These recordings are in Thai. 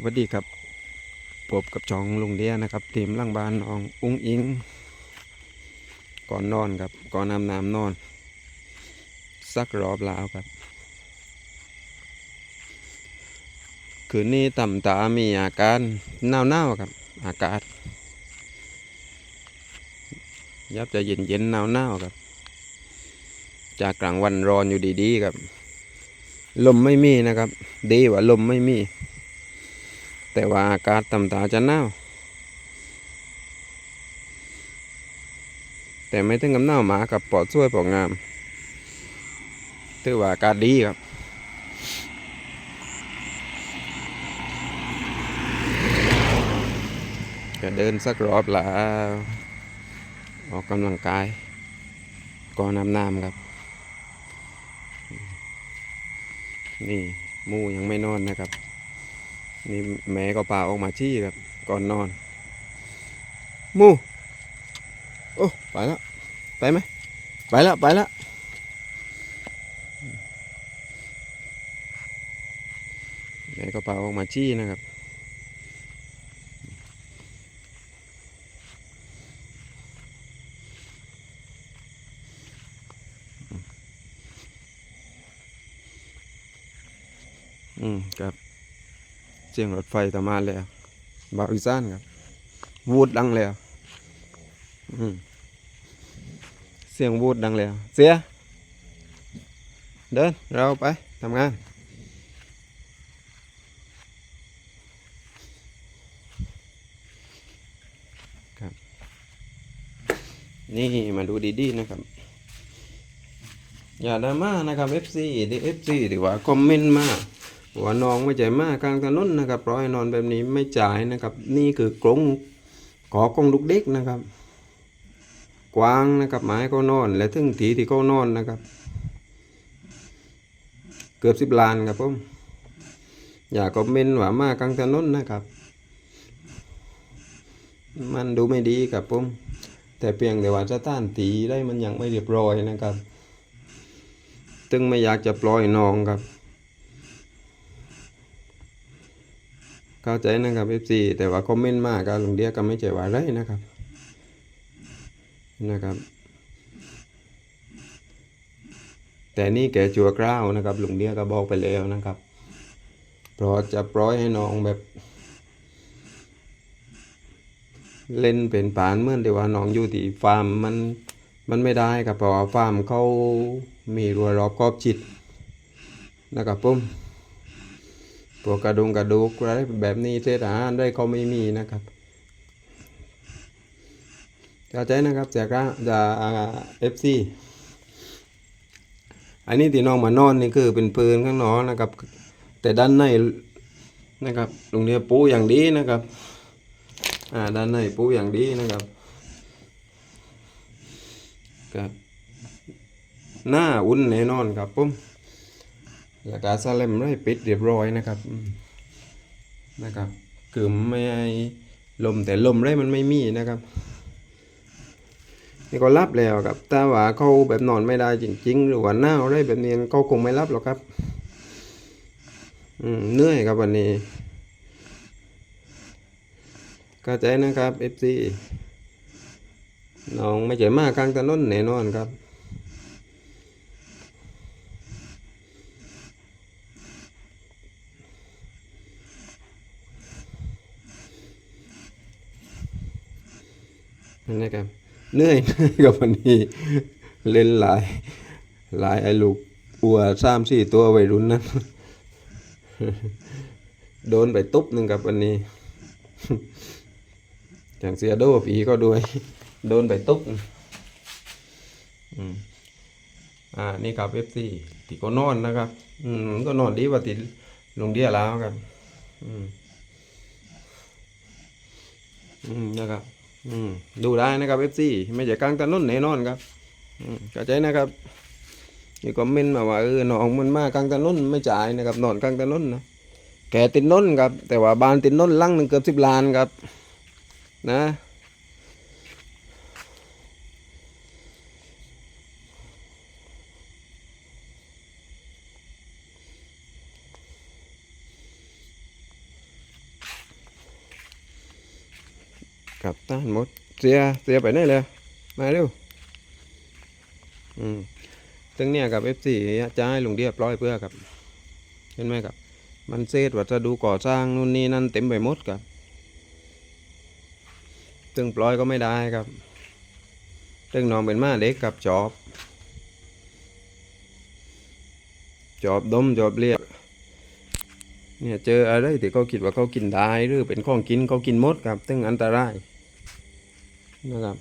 สวัสดีครับพบกับช่องลุงเดียนะครับ ทีมล่างบ้านน้องอุ้งอิง ก่อนนอนครับ ก่อนนำน้ำนอน สักรอบแล้วครับ คืนนี้ต่ำตามีอาการหนาวหนาวครับ อากาศ ยับจะเย็นเย็นหนาวหนาวครับ จากกลางวันร้อนอยู่ดีๆครับ ลมไม่มีนะครับ ดีว่าลมไม่มี แต่ว่าอากาศต่ำตาจะหนาวแต่ไม่ถึงกับหนาวหมากับปอดช่วยปอดงามถือว่าอากาศดีครับก็เดินสักรอบละออกกำลังกายก่อนน้ำน้ำครับ นี่มูยังไม่นอนนะครับ นี่แม่ก็พาออกมาชี้ครับ ก่อนนอน มู โอ้ ไปแล้วไปไหมไปแล้วไปแล้วแม่ก็พาออกมาชี้นะครับอืมครับ สียงรถไฟตามาแล้วบาวอีสานครับวูดดังแล้วเสียงวูดดังแล้ว เสีย เดิน เราไปทำงานครับ นี่มาดูดีๆนะครับ อย่าดราม่านะครับ FC ดี FC ถือว่า คอมเมนต์มา ว่าน้องไม่ใจมากกลางถนนนะครับปล่อยนอนแบบนี้ไม่จ่ายนะครับ นี่คือกรงขอกรงลูกเด็กนะครับ กวางนะครับหมายเขานอน และถึงถีที่เขานอนนะครับ เกือบสิบล้านครับผมอย่าคอมเมนต์ว่ามากกลางถนนนะครับ มันดูไม่ดีครับผมแต่เพียงแต่ว่าสถานตีได้มันยังไม่เรียบร้อยนะครับ จึงไม่อยากจะปล่อยน้องครับ เข้าใจนะครับ FC แต่ว่าคอมเมนต์มากก็ลุงเดียก็ไม่ใจว่าไรนะครับนะครับ แต่นี่แกจัวกล้าวนะครับลุงเดียก็บอกไปแล้วนะครับเพราะจะปล่อยให้น้องแบบ เล่นเป็นปานเมื่อนที่ว่าน้องอยู่ที่ฟาร์มมันมันไม่ได้ครับเพราะว่าฟาร์มเขามีรั้วรอบขอบชิดนะครับผม พวกกระดุงกระดูกอะไรแบบนี้เศษอาหารได้เขาไม่มีนะครับเข้าใจนะครับจากาจากเอฟซีอันนี้ที่น้องมานอนนี่คือเป็นปืนข้างนอกนะครับ แต่ด้านในนะครับตรงนี้ปูอย่างดีนะครับอ่าด้านในปูอย่างดีนะครับครับหน้าอุ่นแน่นอนครับผม แล้วก็สเลมได้ปิดเรียบร้อยนะครับนะครับคือไม่ลมแต่ลมได้มันไม่มีนะครับนี่ก็รับแล้วครับแต่ว่าเขาแบบนอนไม่ได้จริง ๆ หรือว่าหนาวได้แบบนี้เขาคงไม่รับหรอกครับอืมเหนื่อยครับวันนี้เข้าใจนะครับ FC น้องไม่เจ็บมากกลางถนนแน่นอนครับ นั่นนะครับเหนื่อยกับวันนี้เล่นหลายหลายไอ้ลูกอัวสามสี่ตัววัยรุ่นนั้นโดนไปตุ๊บหนึ่งกับวันนี้อย่างเสียโดผีก็ด้วย โดนไปตุ๊บอ่านี่ครับเอฟซีที่ก็นอนนะครับ อืมก็นอนดีกว่าติลงเดียแล้วครับ อืม อืมนะครับ อืมดูได้นะครับเอฟซีไม่ใช่กลางถนนแน่นอนครับอืมเข้าใจนะครับมีคอมเมนต์มาว่าเออน้องมันมากลางถนนไม่จ่ายนะครับนอนกลางถนนนะแกติดนนครับ แต่ว่าบ้านติดนนลังหนึ่งเกือบสิบล้านครับ นะ ต้านหมด เสีย เสียไปไหนเลย มาเร็ว อืมซึ่งเนี่ยกับ F4 จะให้ลุงเดียบร้อยเพื่อครับ เห็นไหมครับ มันเศษวัสดุก่อสร้างนู่นนี่นั่นเต็มไปหมดครับ ซึ่งปล่อยก็ไม่ได้ครับ ซึ่งน้องเป็นม้าเด็กกับจอบ จอบดมจอบเรียกเนี่ยเจออะไรที่เขาคิดว่าเขากินได้หรือเป็นของกินเขากินหมดครับซึ่งอันตราย นะครับ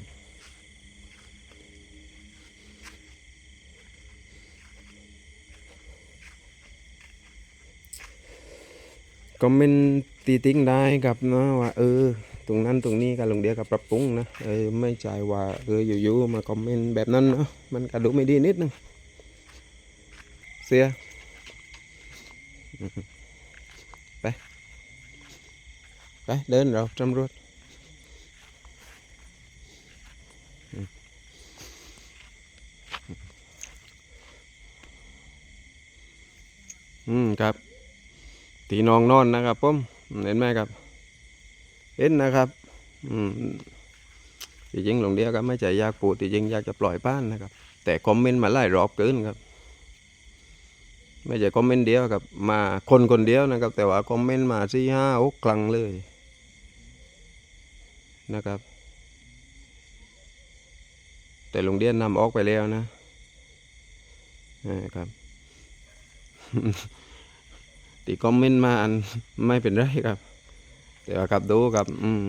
ก็เมนต์ตีติ้งได้ครับเนะว่าเออ ตรงนั้นตรงนี้ก็ลงเดียวกับปรับปรุงนะเออไม่ใช่ว่าเอออยู่ๆมาคอมเมนต์แบบนั้นเนาะมันก็ดูไม่ดีนิดนึงเสียไป ไปเดินเราตำรวจ อืมครับ ตีนองนอนนะครับผมเห็นไหมครับ เห็นนะครับ อืมที่จริงหลวงเดียวก็ไม่ใจอยากปูดที่จริงอยากจะปล่อยบ้านนะครับ แต่คอมเมนต์มาไล่รอบเกินครับ ไม่ใช่คอมเมนต์เดียวครับ มาคนคนเดียวนะครับ แต่ว่าคอมเมนต์มาสี่ห้าหกครั้งเลยนะครับ แต่หลวงเดียนนำออกไปแล้วนะนะครับ ตีคอมเมนต์มาอันไม่เป็นไรครับแต่ว่ากับดูกับ อืม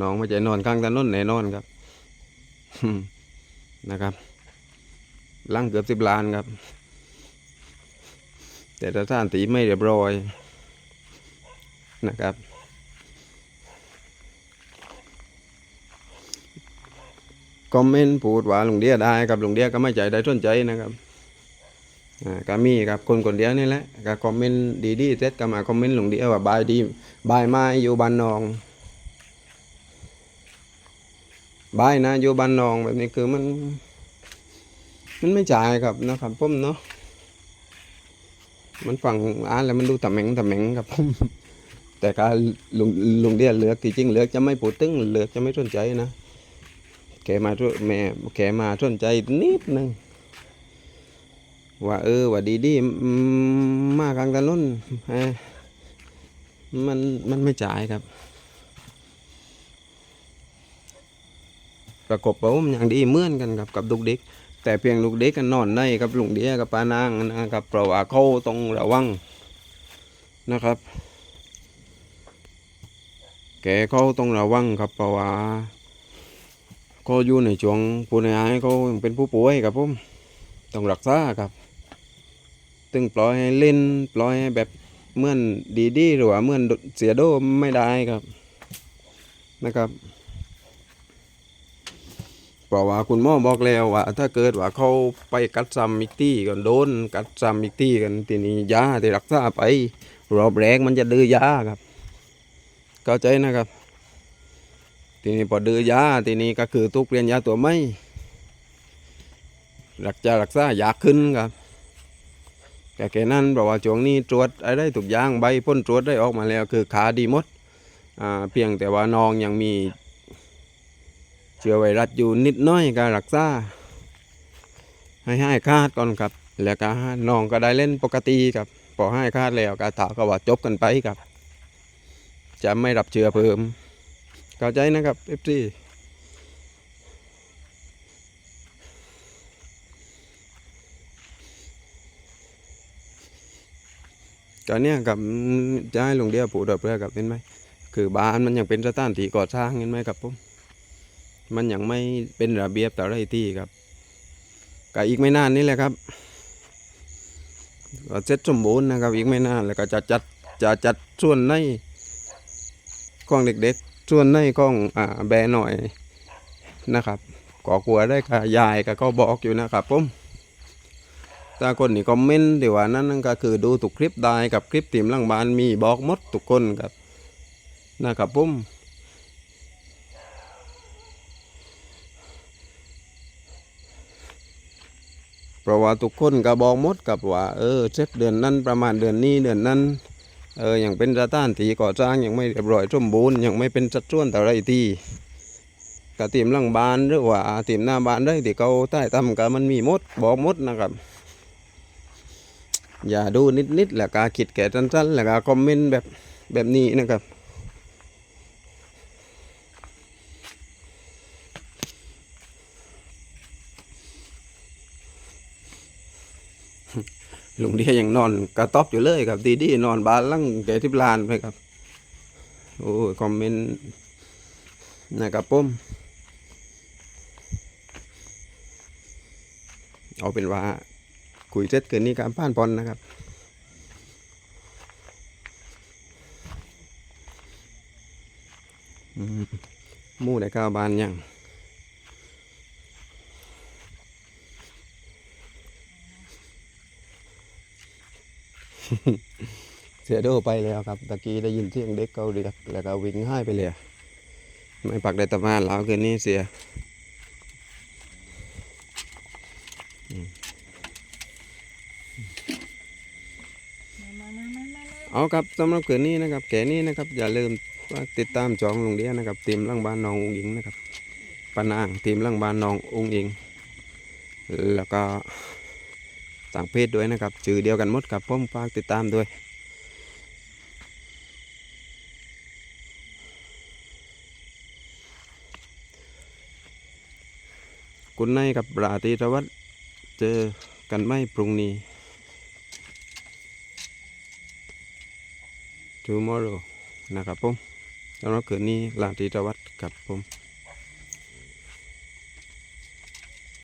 น้องไม่ใจนอนข้างถนนแน่นอนครับนะครับลังเกือบสิบล้านครับ แต่ถ้าท่านตีไม่เรียบร้อยนะครับคอมเมนต์พูดว่าลุงเดียได้ครับลุงเดียก็ไม่ใจได้สนใจนะครับ ก็มีครับคนคนเดียวนี่แหละก็คอมเมนต์ดีๆเสร็จก็มาคอมเมนต์หลงเดียวว่าบายดีบายมาอยู่บ้านนองบายนะอยู่บ้านนองแบบนี้คือมันมันไม่จ่ายครับนะครับผมเนาะมันฟังอ่านแล้วมันดูตะเหม็งตะเหม็งครับผมแต่การลุงลุงเดียเลือกที่จริงเลือกจะไม่พูดตึงเลือกจะไม่สนใจนะแกมาช่วยแม่แกมาสนใจนิดนึง ว่าเออว่าดีดีมากลางถนนเอ้มันมันไม่จ่ายครับ ประกบผมอย่างดีเหมือนกันครับกับลูกเด็ก แต่เพียงลูกเด็กกันนอนในกับลุงเดียกับปานางนะครับเพราะว่าเขาต้องระวังนะครับ แกเขาต้องระวังครับเพราะว่าเขาอยู่ในช่วงผู้ในายเขาเป็นผู้ป่วยครับผมต้องรักษาครับ ตึงปล่อยให้เล่นปล่อยให้แบบเหมื่อนดีดีหรือว่าเหมื่อนเสียโดไม่ได้ครับนะครับเพราะว่าคุณหมอบอกแล้วว่า ถ้าเกิดว่าเขาไปกัดซ้ำอีกที่ก็โดนกัดซ้ำอีกที่กันทีนี้ยาที่รักษาไป รอบแรกมันจะดื้อยาครับ เข้าใจนะครับ ทีนี้พอดื้อยาทีนี้ก็คือตุกเรียนยาตัวไม่รักจะรักษายากขึ้นครับ แต่แค่นั้นเพราะว่าช่วงนี้ตรวจอะไรทุกอย่างใบพ้นตรวจได้ออกมาแล้วคือขาดีหมดอ่าเพียงแต่ว่าน้องยังมีเชื้อไวรัสอยู่นิดน้อยการรักษาให้ให้คาดก่อนครับ แล้วก็น้องก็ได้เล่นปกติครับพอให้คาดแล้วก็ถาก็ว่าจบกันไปครับ จะไม่รับเชื้อเพิ่ม เข้าใจนะครับเอฟซี ก็เนี่ยกับจะให้ลุงเดียผูดเพื่อกับเห็นไหมคือบ้านมันยังเป็นสถานที่ก่อสร้างเห็นไหมครับผมมันยังไม่เป็นระเบียบแต่ไรที่ครับก็อีกไม่นานนี่แหละครับก็เสร็จสมบูรณ์นะครับ อีกไม่นานแล้วก็จะจัดจะจัดส่วนในของเด็กๆ ส่วนในของอ่าแบหน่อยนะครับก่อกลัวได้ค่ะยายก็ก็บอกอยู่นะครับผม ถ้าคนนี่คอมเมนต์ที่ว่านั้นนั่นก็คือดูทุกคลิปได้กับคลิปทีมลังบ้านมีบอกหมดทุกคนครับนะครับผมเพราะว่าทุกคนก็บอกหมดกับว่าเออเซตเดือนนั้นประมาณเดือนนี้เดือนนั้นเออยังเป็นสถานที่ก่อสร้างยังไม่เรียบร้อยสมบูรณ์ยังไม่เป็นสัดส่วนแต่ไรที่กะตรีมหลังบ้านหรือว่าตรีมหน้าบ้านได้ที่เขาใต้ทำก็มันมีหมดบอกหมดนะครับ อย่าดูนิดๆแล้วก็คิดแก่สั้นๆแล้วก็คอมเมนต์แบบแบบนี้นะครับลุงเดียยังนอนกระต๊อบอยู่เลยครับ ดีดีนอนบานลังแกทิพลานไปครับ โอ้คอมเมนต์นะครับผมเอาเป็นว่า คุยเสร็จเกินนี้การผ่านพรนะครับมู่ได้ก้าวบานยังเสียโดไปแล้วครับตะกี้ได้ยินเสียงเด็กเขาเรียกแล้วก็วิ่งให้ไปเลยไม่ปักได้ตะมานแล้วคืนนี้เสีย มามามามามา เอาครับสำหรับคืนนี้นะครับ แก่นี้นะครับ อย่าลืมติดตามจองลงเดียนะครับทีมล่างบ้านน้ององหญิงนะครับปานางทีมล่างบ้านน้ององหญิง แล้วก็ต่างเพศด้วยนะครับชื่อเดียวกันหมดครับผมฝากติดตามด้วยคุณนายกับราตรีรวัตรเจอกันไม่พรุ่งนี้ tomorrow นะครับผมแล้วก็คืนนี้ลาตรีรวัตรกับผม